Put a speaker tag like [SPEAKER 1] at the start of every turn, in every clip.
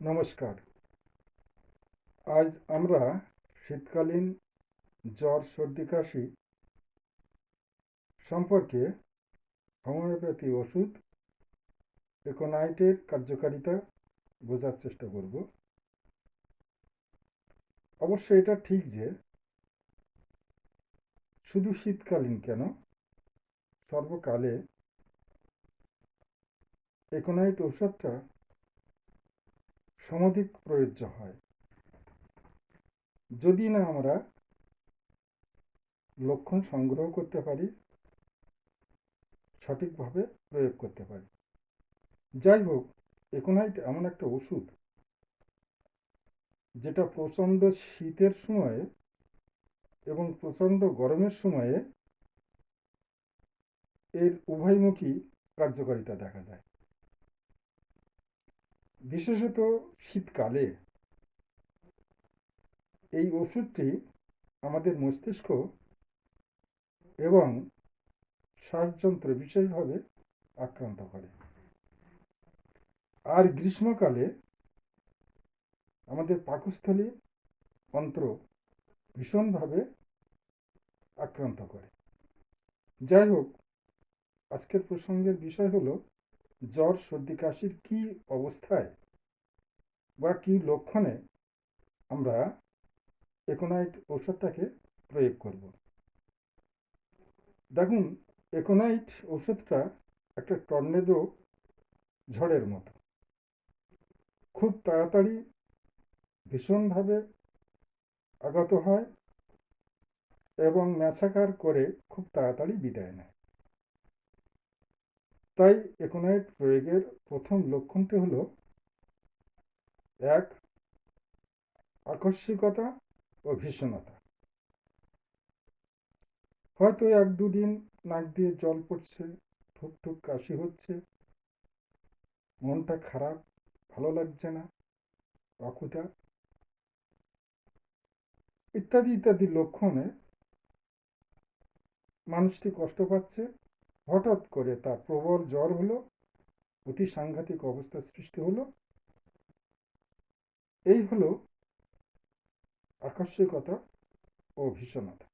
[SPEAKER 1] নমস্কার। আজ আমরা শীতকালীন জ্বর, সর্দি, কাশি সম্পর্কে হোমিওপ্যাথি ওষুধ একোনাইটের কার্যকারিতা বোঝার চেষ্টা করব। অবশ্য এটা ঠিক যে শুধু শীতকালীন কেন? সর্বকালে একোনাইট ঔষধটা সমধিক প্রযোজ্য হয়। যদি না আমরা লক্ষণ সংগ্রহ করতে পারি, সঠিকভাবে প্রয়োগ করতে পারি। যাই হোক, একোনাইট এমন একটা ওষুধ, যেটা প্রচণ্ড শীতের সময়ে এবং প্রচণ্ড গরমের সময়ে এর উভয়মুখী কার্যকারিতা দেখা যায়। বিশেষত শীতকালে এই ওষুধটি আমাদের মস্তিষ্ক এবং শ্বাসযন্ত্র বিশেষভাবে আক্রান্ত করে। আর গ্রীষ্মকালে আমাদের পাকস্থলী অন্ত্র ভীষণভাবে আক্রান্ত করে। যাই হোক, আজকের প্রসঙ্গের বিষয় হলো জ্বর, সর্দি, কাশির কী অবস্থায় বা কী লক্ষণে আমরা একোনাইট ওষুধটাকে প্রয়োগ করব? দেখুন, একোনাইট ওষুধটা একটা টর্নেডো ঝড়ের মতো। খুব তাড়াতাড়ি ভীষণভাবে আগত হয় এবং ম্যাসাকার করে খুব তাড়াতাড়ি বিদায় নেয়। তাই একোনাইট প্রয়োগের প্রথম লক্ষণটি হলো এক, আকস্মিকতা ও ভীষণতা। হয়তো এক দুদিন নাক দিয়ে জল পড়ছে, ঠুক ঠুক কাশি হচ্ছে। মনটা খারাপ, ভালো লাগছে না, অকুতা। ইত্যাদি ইত্যাদি লক্ষণে মানুষটি কষ্ট পাচ্ছে। হঠাৎ করে তার প্রবল জ্বর হলো, অতি সাংঘাতিক অবস্থার সৃষ্টি হলো। এই হলো আকস্মিকতা ও ভীষণতা।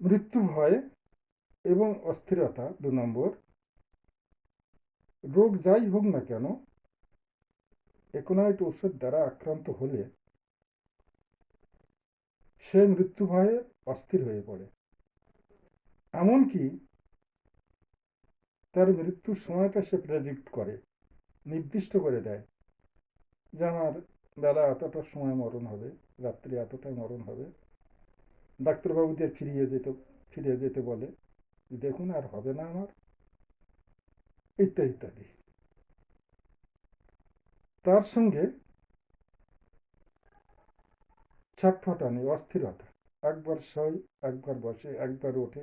[SPEAKER 1] মৃত্যু ভয় এবং অস্থিরতা দু নম্বর। রোগ যাই হোক না কেন একোনাইট ওষুধ দ্বারা আক্রান্ত হলে সে মৃত্যু ভয়ে অস্থির হয়ে পড়ে। এমনকি তার মৃত্যুর সময়টা সে প্রেডিক্ট করে। নির্দিষ্ট করে দেয়। যে আমার বেলা এতটার সময় মরণ হবে, রাত্রি এতটায় মরণ হবে। ডাক্তারবাবুদের ফিরিয়ে যেতে ফিরে যেতে বলে দেখুন, আর হবে না আমার। ইত্যাদি ইত্যাদি। তার সঙ্গে ছটফটানি, অস্থিরতা। একবার সই একবার বসে, একবার ওঠে।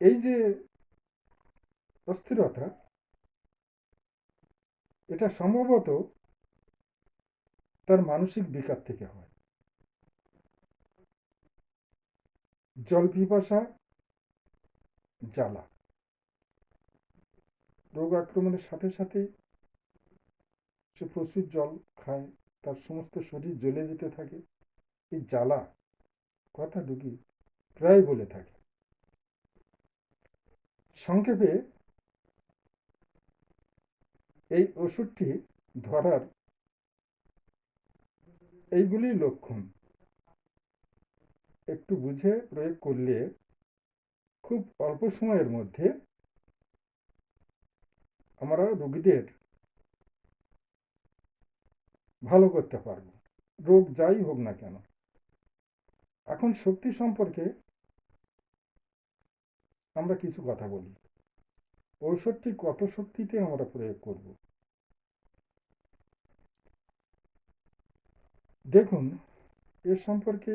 [SPEAKER 1] এই যে অস্থিরতা এটা সম্ভবত তার মানসিক বিকার থেকে হয়। জল পিপাসা, জ্বালা। রোগ আক্রমণের সাথে সাথে সে প্রচুর জল খায়, তার সমস্ত শরীর জ্বলে যেতে থাকে। এই জ্বালা কথা ঢুকি প্রায় বলে থাকে। সংক্ষেপে এই ওষুধটি ধরার এইগুলি লক্ষণ। একটু বুঝে প্রয়োগ করলে খুব অল্প সময়ের মধ্যে আমরা রোগীদের ভালো করতে পারব। রোগ যাই হোক না কেন। এখন শক্তি সম্পর্কে আমরা কিছু কথা বলি। ঔষধটি কত শক্তিতে আমরা প্রয়োগ করব। দেখুন, এর সম্পর্কে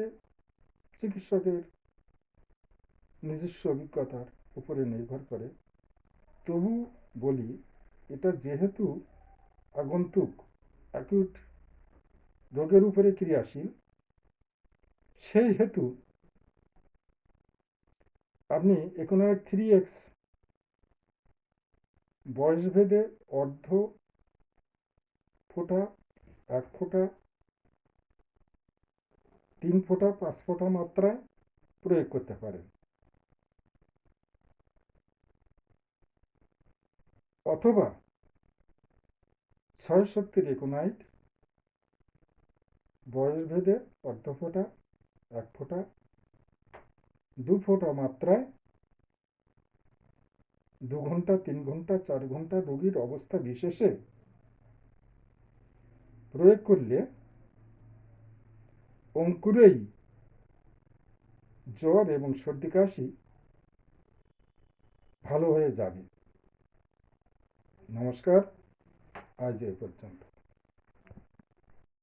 [SPEAKER 1] চিকিৎসকের নিজস্ব অভিজ্ঞতার উপরে নির্ভর করে। তবু বলি, এটা যেহেতু আগন্তুক অ্যাকিউট রোগের উপরে ক্রিয়াশীল, সেই হেতু আপনি একুনাইট থ্রি এক্স বয়সভেদে অর্ধ ফোঁটা, এক ফোঁটা, তিন ফোঁটা, পাঁচ ফোঁটা মাত্রায় প্রয়োগ করতে পারেন অথবা ছয় শক্তির একোনাইট বয়সভেদে অর্ধ ফোঁটা, এক ফোঁটা, দু ফোঁটা মাত্রায় দু ঘণ্টা, তিন ঘণ্টা, চার ঘণ্টা রোগীর অবস্থা বিশেষে প্রয়োগ করলে অঙ্কুরেই জ্বর এবং সর্দি কাশি ভালো হয়ে যাবে। নমস্কার, আজ এ পর্যন্ত।